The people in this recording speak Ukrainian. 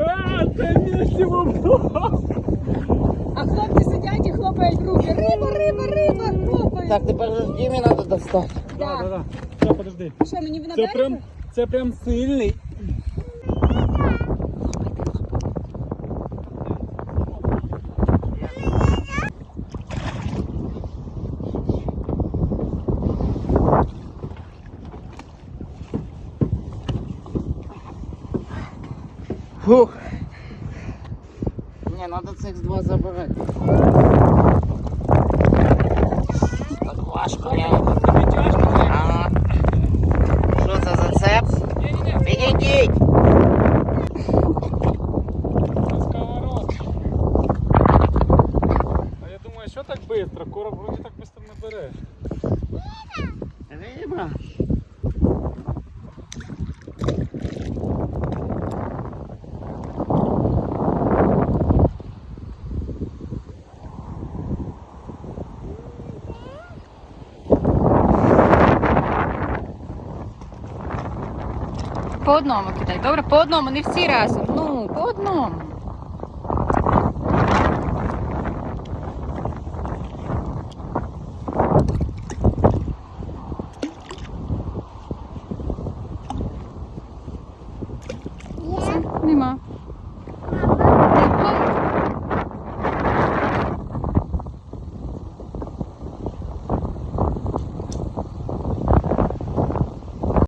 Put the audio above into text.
А, це мінімум. А хлопці сидять і хлопають руки. Риба, риба, риба, хлопають. Так, тепер же Дімі треба достати. Да, да, да. Все, подожди. Що, мені вона Це це прям сильний. Фух. Не, надо цих два забирати. Так важко, я. Тобі тяжко? Ага. Що це за цеп? Підійдіть! це сковородка. А я думаю, що так швидко? Короб вроді так швидко не. Риба. По одному кидай. Добре, по одному, не всі разом. Ну, по одному. Все, нема.